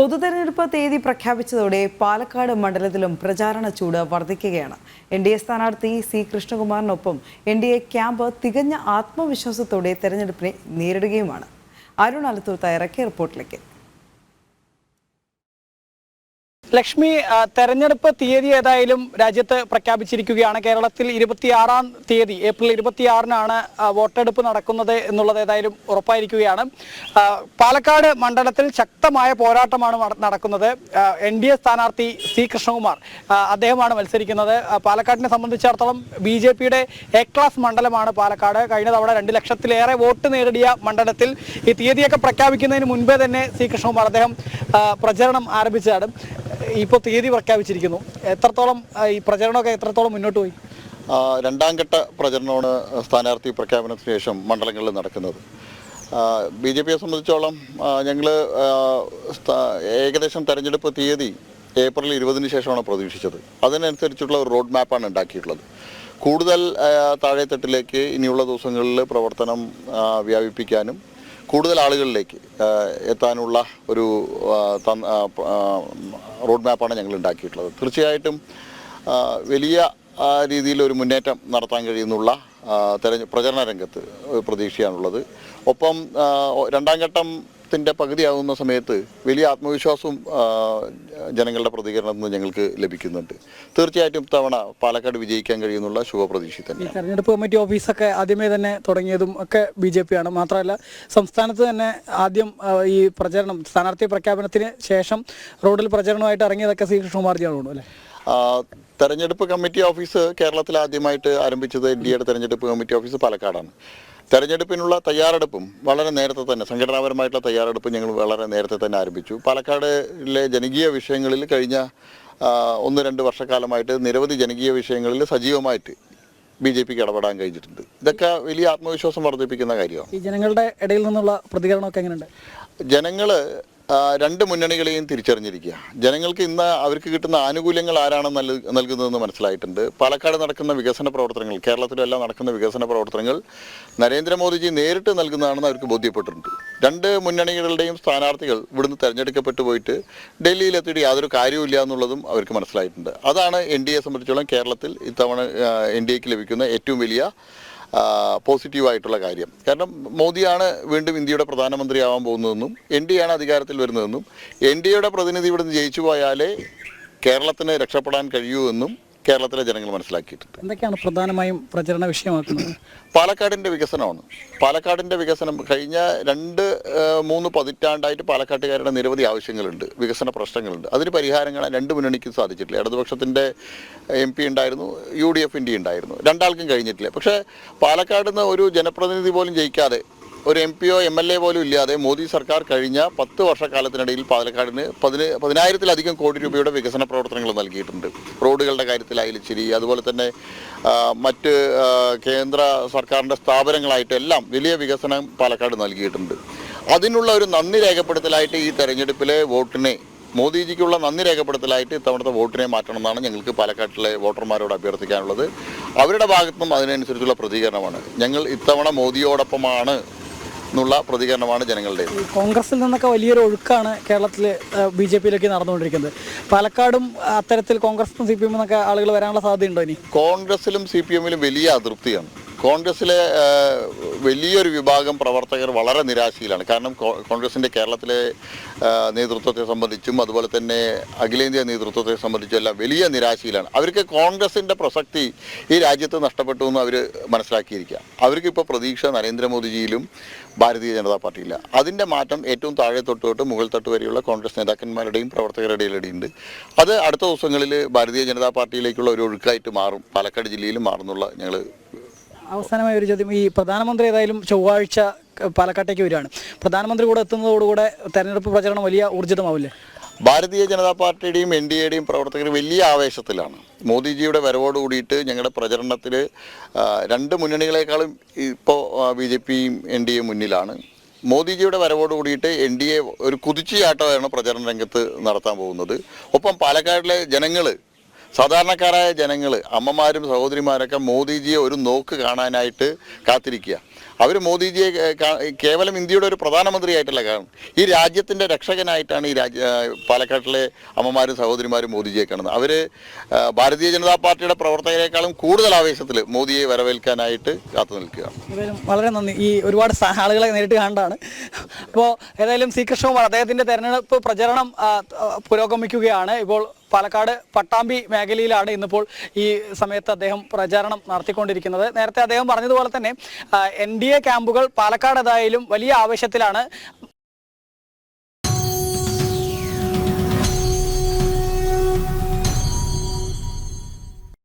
പൊതുതെരഞ്ഞെടുപ്പ് തീയതി പ്രഖ്യാപിച്ചതോടെ പാലക്കാട് മണ്ഡലത്തിലും പ്രചാരണ ചൂട് വർദ്ധിക്കുകയാണ് എൻ ഡി എ സ്ഥാനാർത്ഥി സി കൃഷ്ണകുമാറിനൊപ്പം എൻ ഡി എ ക്യാമ്പ് തികഞ്ഞ ആത്മവിശ്വാസത്തോടെ തെരഞ്ഞെടുപ്പിനെ നേരിടുകയുമാണ്. അരുൺ അലത്തൂർ തയ്യാറാക്കിയ റിപ്പോർട്ടിലേക്ക്. ലക്ഷ്മി തെരഞ്ഞെടുപ്പ് തീയതി ഏതായാലും രാജ്യത്ത് പ്രഖ്യാപിച്ചിരിക്കുകയാണ്. കേരളത്തിൽ ഇരുപത്തിയാറാം തീയതി ഏപ്രിൽ ഇരുപത്തിയാറിനാണ് വോട്ടെടുപ്പ് നടക്കുന്നത് എന്നുള്ളത് ഏതായാലും ഉറപ്പായിരിക്കുകയാണ്. പാലക്കാട് മണ്ഡലത്തിൽ ശക്തമായ പോരാട്ടമാണ് നട- നടക്കുന്നത്. എൻ ഡി എ സ്ഥാനാർത്ഥി സി കൃഷ്ണകുമാർ അദ്ദേഹമാണ് മത്സരിക്കുന്നത്. പാലക്കാടിനെ സംബന്ധിച്ചിടത്തോളം ബി ജെ പിയുടെ എ ക്ലാസ് മണ്ഡലമാണ് പാലക്കാട്. കഴിഞ്ഞ തവണ രണ്ട് ലക്ഷത്തിലേറെ വോട്ട് നേടിയ മണ്ഡലത്തിൽ ഈ തീയതിയൊക്കെ പ്രഖ്യാപിക്കുന്നതിന് മുൻപേ തന്നെ സി കൃഷ്ണകുമാർ അദ്ദേഹം പ്രചരണം ആരംഭിച്ചതാണ്. ഇപ്പോൾ തീയതി പ്രഖ്യാപിച്ചിരിക്കുന്നു. എത്രത്തോളം ഈ പ്രചരണമൊക്കെ എത്രത്തോളം മുന്നോട്ട് പോയി? ആ, രണ്ടാം ഘട്ട പ്രചരണമാണ് സ്ഥാനാർത്ഥി പ്രഖ്യാപനത്തിന് ശേഷം മണ്ഡലങ്ങളിൽ നടക്കുന്നത്. ബി ജെ പിയെ സംബന്ധിച്ചോളം ഞങ്ങൾ ഏകദേശം തെരഞ്ഞെടുപ്പ് തീയതി ഏപ്രിൽ ഇരുപതിന് ശേഷമാണ് പ്രതീക്ഷിച്ചത്. അതിനനുസരിച്ചുള്ള ഒരു റോഡ് മാപ്പാണ് ഉണ്ടാക്കിയിട്ടുള്ളത്. കൂടുതൽ താഴെത്തട്ടിലേക്ക് ഇനിയുള്ള ദിവസങ്ങളിൽ പ്രവർത്തനം വ്യാപിപ്പിക്കാനും കൂടുതൽ ആളുകളിലേക്ക് എത്താനുള്ള ഒരു റോഡ് മാപ്പാണ് ഞങ്ങൾ ഉണ്ടാക്കിയിട്ടുള്ളത്. തീർച്ചയായിട്ടും വലിയ രീതിയിൽ ഒരു മുന്നേറ്റം നടത്താൻ കഴിയുന്നുള്ള തെരഞ്ഞെ പ്രചരണ രംഗത്ത് പ്രതീക്ഷയാണുള്ളത്. ഒപ്പം രണ്ടാം ഒ- ഘട്ടത്തിന്റെ പകുതിയാകുന്ന സമയത്ത് വലിയ ആത്മവിശ്വാസവും ജനങ്ങളുടെ പ്രതികരണത്തിൽ നിന്ന് ഞങ്ങൾക്ക് ലഭിക്കുന്നുണ്ട്. തീർച്ചയായിട്ടും തവണ പാലക്കാട് വിജയിക്കാൻ കഴിയുന്നുള്ള ശുഭപ്രതീക്ഷ തന്നെ തെരഞ്ഞെടുപ്പ് കമ്മിറ്റി ഓഫീസൊക്കെ ആദ്യമേ തന്നെ തുടങ്ങിയതും ഒക്കെ ബി ജെ പി ആണ് മാത്രമല്ല സംസ്ഥാനത്ത് തന്നെ ആദ്യം ഈ പ്രചരണം സ്ഥാനാർത്ഥി പ്രഖ്യാപനത്തിന് ശേഷം റോഡിൽ പ്രചരണമായിട്ട് ഇറങ്ങിയതൊക്കെ സി കൃഷ്ണകുമാർജിയാണോ അല്ലേ? തെരഞ്ഞെടുപ്പ് കമ്മിറ്റി ഓഫീസ് കേരളത്തിൽ ആദ്യമായിട്ട് ആരംഭിച്ചത് എൻ ഡി എയുടെ തെരഞ്ഞെടുപ്പ് കമ്മിറ്റി ഓഫീസ് പാലക്കാടാണ്. തെരഞ്ഞെടുപ്പിനുള്ള തയ്യാറെടുപ്പും വളരെ നേരത്തെ തന്നെ സംഘടനാപരമായിട്ടുള്ള തയ്യാറെടുപ്പ് ഞങ്ങൾ വളരെ നേരത്തെ തന്നെ ആരംഭിച്ചു. പാലക്കാടിലെ ജനകീയ വിഷയങ്ങളിൽ കഴിഞ്ഞ ഒന്ന് രണ്ട് വർഷക്കാലമായിട്ട് നിരവധി ജനകീയ വിഷയങ്ങളിൽ സജീവമായിട്ട് ബി ജെ പിക്ക് ഇടപെടാൻ കഴിഞ്ഞിട്ടുണ്ട്. ഇതൊക്കെ വലിയ ആത്മവിശ്വാസം വർദ്ധിപ്പിക്കുന്ന കാര്യമാണ്. ഈ ജനങ്ങളുടെ ഇടയിൽ നിന്നുള്ള പ്രതികരണമൊക്കെ എങ്ങനെയുണ്ട്? ജനങ്ങൾ രണ്ട് മുന്നണികളെയും തിരിച്ചറിഞ്ഞിരിക്കുക. ജനങ്ങൾക്ക് ഇന്ന് അവർക്ക് കിട്ടുന്ന ആനുകൂല്യങ്ങൾ ആരാണ് നൽ- നൽകുന്നതെന്ന് മനസ്സിലായിട്ടുണ്ട്. പാലക്കാട് നടക്കുന്ന വികസന പ്രവർത്തനങ്ങൾ കേരളത്തിലെല്ലാം നടക്കുന്ന വികസന പ്രവർത്തനങ്ങൾ നരേന്ദ്രമോദിജി നേരിട്ട് നൽകുന്നതാണെന്ന് അവർക്ക് ബോധ്യപ്പെട്ടിട്ടുണ്ട്. രണ്ട് മുന്നണികളുടെയും സ്ഥാനാർത്ഥികൾ ഇവിടുന്ന് തെരഞ്ഞെടുക്കപ്പെട്ടു പോയിട്ട് ഡൽഹിയിലെത്തിയിട്ട് യാതൊരു കാര്യവുമില്ല എന്നുള്ളതും അവർക്ക് മനസ്സിലായിട്ടുണ്ട്. അതാണ് എൻ ഡി എ സംബന്ധിച്ചോളം കേരളത്തിൽ ഇത്തവണ എൻ ഡി എക്ക് ലഭിക്കുന്ന ഏറ്റവും വലിയ പോസിറ്റീവായിട്ടുള്ള കാര്യം. കാരണം മോദിയാണ് വീണ്ടും ഇന്ത്യയുടെ പ്രധാനമന്ത്രിയാവാൻ പോകുന്നതെന്നും എൻ ഡി ആണ് അധികാരത്തിൽ വരുന്നതെന്നും എൻ ഡി എയുടെ പ്രതിനിധി ഇവിടുന്ന് ജയിച്ചു പോയാലേ കേരളത്തിന് രക്ഷപ്പെടാൻ കഴിയൂ എന്നും കേരളത്തിലെ ജനങ്ങൾ മനസ്സിലാക്കിയിട്ടുണ്ട്. എന്തൊക്കെയാണ് പ്രധാനമായും പ്രചരണ വിഷയമാക്കുന്നത്? പാലക്കാടിന്റെ വികസനമാണ്. പാലക്കാടിന്റെ വികസനം കഴിഞ്ഞ രണ്ട് മൂന്ന് പതിറ്റാണ്ടായിട്ട് പാലക്കാട്ടുകാരുടെ നിരവധി ആവശ്യങ്ങളുണ്ട് വികസന പ്രശ്നങ്ങളുണ്ട്. അതിന് പരിഹാരങ്ങൾ രണ്ട് മുന്നണിക്കും സാധിച്ചിട്ടില്ല. ഇടതുപക്ഷത്തിന്റെ എം പി ഉണ്ടായിരുന്നു യു ഡി എഫിന്റെ ഉണ്ടായിരുന്നു. രണ്ടാൾക്കും കഴിഞ്ഞിട്ടില്ല. പക്ഷേ പാലക്കാട് നിന്ന് ഒരു ജനപ്രതിനിധി പോലും ജയിക്കാതെ ഒരു എം പിയോ എം എൽ എ പോലും ഇല്ലാതെ മോദി സർക്കാർ കഴിഞ്ഞ പത്ത് വർഷക്കാലത്തിനിടയിൽ പാലക്കാടിന് പതിന പതിനായിരത്തിലധികം കോടി രൂപയുടെ വികസന പ്രവർത്തനങ്ങൾ നൽകിയിട്ടുണ്ട്. റോഡുകളുടെ കാര്യത്തിലായാലും ശരി അതുപോലെ തന്നെ മറ്റ് കേന്ദ്ര സർക്കാരിന്റെ സ്ഥാപനങ്ങളായിട്ട് എല്ലാം വലിയ വികസനം പാലക്കാട് നൽകിയിട്ടുണ്ട്. അതിനുള്ള ഒരു നന്ദി രേഖപ്പെടുത്തലായിട്ട് ഈ തെരഞ്ഞെടുപ്പിലെ വോട്ടിനെ മോദിജിക്കുള്ള നന്ദി രേഖപ്പെടുത്തലായിട്ട് ഇത്തവണത്തെ വോട്ടിനെ മാറ്റണം എന്നാണ് ഞങ്ങൾക്ക് പാലക്കാട്ടിലെ വോട്ടർമാരോട് അഭ്യർത്ഥിക്കാനുള്ളത്. അവരുടെ ഭാഗത്തുനിന്നും അതിനനുസരിച്ചുള്ള പ്രതികരണമാണ്. ഞങ്ങൾ ഇത്തവണ മോദിയോടൊപ്പമാണ് എന്നുള്ള പ്രതികരണമാണ് ജനങ്ങളുടെ കോൺഗ്രസിൽ നിന്നൊക്കെ വലിയൊരു ഒഴുക്കാണ് കേരളത്തിൽ ബി ജെ പിയിലേക്ക് നടന്നുകൊണ്ടിരിക്കുന്നത്. പാലക്കാടും അത്തരത്തിൽ കോൺഗ്രസ് സി പി എന്നൊക്കെ ആളുകൾ വരാനുള്ള സാധ്യതയുണ്ടോ ഇനി? കോൺഗ്രസിലും സി പി എമ്മിലും വലിയ അതൃപ്തിയാണ്. കോൺഗ്രസിലെ വലിയൊരു വിഭാഗം പ്രവർത്തകർ വളരെ നിരാശയിലാണ്. കാരണം കോൺഗ്രസിന്റെ കേരളത്തിലെ നേതൃത്വത്തെ സംബന്ധിച്ചും അതുപോലെ തന്നെ അഖിലേന്ത്യാ നേതൃത്വത്തെ സംബന്ധിച്ചും എല്ലാം വലിയ നിരാശയിലാണ്. അവർക്ക് കോൺഗ്രസിന്റെ പ്രസക്തി ഈ രാജ്യത്ത് നഷ്ടപ്പെട്ടു എന്ന് അവർ മനസ്സിലാക്കിയിരിക്കുക അവർക്കിപ്പോൾ പ്രതീക്ഷ നരേന്ദ്രമോദിജിയിലും ഭാരതീയ ജനതാ പാർട്ടിയില്ല. അതിന്റെ മാറ്റം ഏറ്റവും താഴെ തൊട്ട് തൊട്ട് മുകൾ തട്ട് വരെയുള്ള കോൺഗ്രസ് നേതാക്കന്മാരുടെയും പ്രവർത്തകരുടെയും ഇടയുണ്ട് അത് അടുത്ത ദിവസങ്ങളിൽ ഭാരതീയ ജനതാ പാർട്ടിയിലേക്കുള്ള ഒരു ഒഴുക്കായിട്ട് മാറും. പാലക്കാട് ജില്ലയിലും മാറുന്നുള്ള ഞങ്ങൾ അവസാനമായ ഒരു ചോദ്യം. ഈ പ്രധാനമന്ത്രി ഏതായാലും ചൊവ്വാഴ്ച പാലക്കാട്ടേക്ക് വരികയാണ്. പ്രധാനമന്ത്രി കൂടെ എത്തുന്നതോടുകൂടെ തെരഞ്ഞെടുപ്പ് പ്രചരണം വലിയ ഊർജിതമാവില്ലേ? ഭാരതീയ ജനതാ പാർട്ടിയുടെയും എൻ ഡി എയുടെയും പ്രവർത്തകർ വലിയ ആവേശത്തിലാണ്. മോദിജിയുടെ വരവോട് കൂടിയിട്ട് ഞങ്ങളുടെ പ്രചരണത്തിൽ രണ്ട് മുന്നണികളെക്കാളും ഇപ്പോൾ ബി ജെ പിയും എൻ ഡി എ മുന്നിലാണ്. മോദിജിയുടെ വരവോട് കൂടിയിട്ട് എൻ ഡി എ ഒരു കുതിച്ചുചാട്ടമാണ് പ്രചരണ രംഗത്ത് നടത്താൻ പോകുന്നത്. ഒപ്പം പാലക്കാടിലെ ജനങ്ങൾ സാധാരണക്കാരായ ജനങ്ങൾ അമ്മമാരും സഹോദരിമാരൊക്കെ മോദിജിയെ ഒരു നോക്ക് കാണാനായിട്ട് കാത്തിരിക്കുക. അവർ മോദിജിയെ കേവലം ഇന്ത്യയുടെ ഒരു പ്രധാനമന്ത്രിയായിട്ടല്ല കാണും ഈ രാജ്യത്തിന്റെ രക്ഷകനായിട്ടാണ് ഈ രാജ്യ പാലക്കാട്ടിലെ അമ്മമാരും സഹോദരിമാരും മോദിജിയെ കാണുന്നത്. അവർ ഭാരതീയ ജനതാ പാർട്ടിയുടെ പ്രവർത്തകരെക്കാളും കൂടുതൽ ആവേശത്തിൽ മോദിയെ വരവേൽക്കാനായിട്ട് കാത്തു നിൽക്കുകയാണ് വളരെ നന്ദി. ഈ ഒരുപാട് ആളുകളെ നേരിട്ട് കാണാണ് അപ്പോൾ ഏതായാലും സി കൃഷ്ണകുമാർ അദ്ദേഹത്തിന്റെ തെരഞ്ഞെടുപ്പ് പ്രചരണം പുരോഗമിക്കുകയാണ്. ഇപ്പോൾ പാലക്കാട് പട്ടാമ്പി മേഖലയിലാണ് ഇന്നിപ്പോൾ ഈ സമയത്ത് അദ്ദേഹം പ്രചാരണം നടത്തിക്കൊണ്ടിരിക്കുന്നത്. നേരത്തെ അദ്ദേഹം പറഞ്ഞതുപോലെ തന്നെ എൻ ഡി എ ക്യാമ്പുകൾ പാലക്കാട് ഏതായാലും വലിയ ആവശ്യത്തിലാണ്